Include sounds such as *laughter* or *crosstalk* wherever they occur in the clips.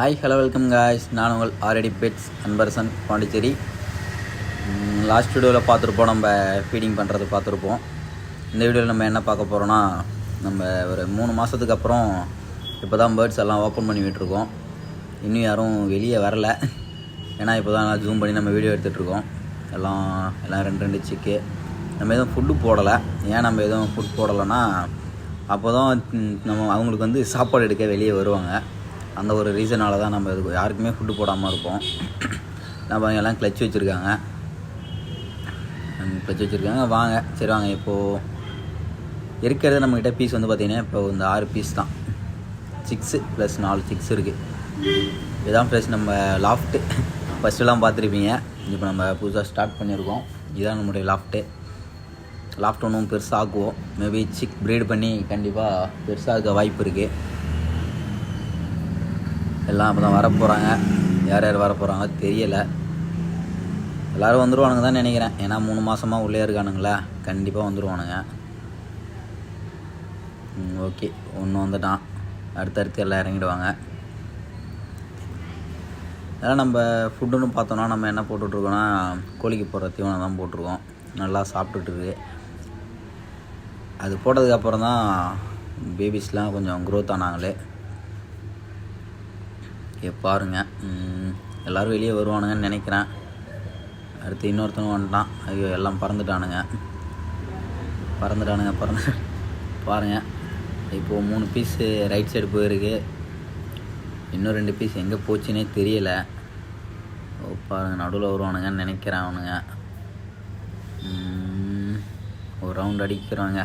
Hi hello welcome guys நான் உங்கள் already pets Anbarasan Pondicherry. Last வீடியோவில் பார்த்துருப்போம் நம்ம ஃபீடிங் பண்ணுறது பார்த்துருப்போம். இந்த வீடியோவில் நம்ம என்ன பார்க்க போகிறோன்னா நம்ம ஒரு மூணு மாதத்துக்கு அப்புறம் இப்போ தான் பேர்ட்ஸ் எல்லாம் ஓப்பன் பண்ணி விட்டுருக்கோம். இன்னும் யாரும் வெளியே வரல. ஏன்னா இப்போ தான் ஜூம் பண்ணி நம்ம வீடியோ எடுத்துகிட்ருக்கோம் எல்லாம் எல்லாம் ரெண்டு ரெண்டு சிக்கு நம்ம எதுவும் ஃபுட்டு போடலை. ஏன் நம்ம எதுவும் ஃபுட் போடலைன்னா அப்போ தான் நம்ம அவங்களுக்கு வந்து சாப்பாடு எடுக்க வெளியே வருவாங்க. அந்த ஒரு ரீசனால தான் நம்ம இது யாருக்குமே ஃபுட்டு போடாமல் இருப்போம் நம்ம எல்லாம் கிளச் வச்சுருக்காங்க. கிளச் வச்சுருக்காங்க. வாங்க. சரி வாங்க. இப்போது இருக்கிறது நம்மக்கிட்ட பீஸ் வந்து பார்த்திங்கன்னா இப்போ இந்த ஆறு பீஸ் தான். சிக்ஸு ப்ளஸ் நாலு சிக்ஸ் இருக்குது இதுதான் ப்ளஸ் நம்ம லாஃப்ட்டு ஃபஸ்ட்டுலாம் பார்த்துருப்பீங்க. இப்போ நம்ம புதுசாக ஸ்டார்ட் பண்ணியிருக்கோம். இதுதான் நம்மளுடைய லாஃப்ட்டு லாஃப்ட் ஒன்றும் பெருசாக்குவோம் மேபி சிக் ப்ரீட் பண்ணி கண்டிப்பாக பெருசாக இருக்க வாய்ப்பு இருக்குது எல்லாம் அப்போ தான் வரப்போகிறாங்க யார் யார் வரப்போகிறாங்க தெரியலை. எல்லோரும் வந்துடுவானுங்க தான் நினைக்கிறேன். ஏன்னா மூணு மாதமாக உள்ளே இருக்கானுங்களா? கண்டிப்பாக வந்துடுவானுங்க ஓகே. ஒன்று வந்துட்டான். அடுத்தடுத்து எல்லாம் இறங்கிடுவாங்க. அதெல்லாம் நம்ம ஃபுட்டுன்னு பார்த்தோன்னா நம்ம என்ன போட்டுட்ருக்கோன்னா கோழிக்கு போடுற தீவனம் தான் போட்டிருக்கோம். நல்லா சாப்பிட்டுட்டுருக்கு அது போட்டதுக்கப்புறம் தான் பேபிஸ்லாம் கொஞ்சம் க்ரோத் ஆனாங்களே. ஓகே பாருங்கள் எல்லோரும் வெளியே வருவானுங்கன்னு நினைக்கிறேன். அடுத்து இன்னொருத்தனும் வந்துட்டான். ஐயோ எல்லாம் பறந்துட்டானுங்க. பறந்துட்டானுங்க பறந்து. பாருங்கள் இப்போது மூணு பீஸு ரைட் சைடு போயிருக்கு. இன்னும் ரெண்டு பீஸ் எங்கே போச்சுன்னே தெரியலை. ஓ பாருங்க நடுவில் வருவானுங்கன்னு நினைக்கிறேன் அவனுங்க. ஒரு ரவுண்ட் அடிக்கிறாங்க.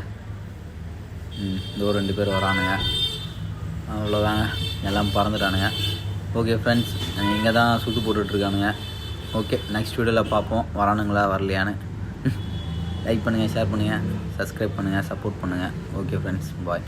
ம் இதோ ரெண்டு பேர் வரானுங்க. அவ்வளோதாங்க எல்லாம் பறந்துட்டானுங்க. ஓகே ஃப்ரெண்ட்ஸ் இங்கே தான் சுற்று போட்டுட்ருக்கானுங்க. ஓகே நெக்ஸ்ட் வீடியோவில் பார்ப்போம். வரானுங்களா வரலையான்னு. *laughs* லைக் பண்ணுங்கள் ஷேர் பண்ணுங்கள் சப்ஸ்கிரைப் பண்ணுங்கள் சப்போர்ட் பண்ணுங்கள் ஓகே ஃப்ரெண்ட்ஸ் பாய்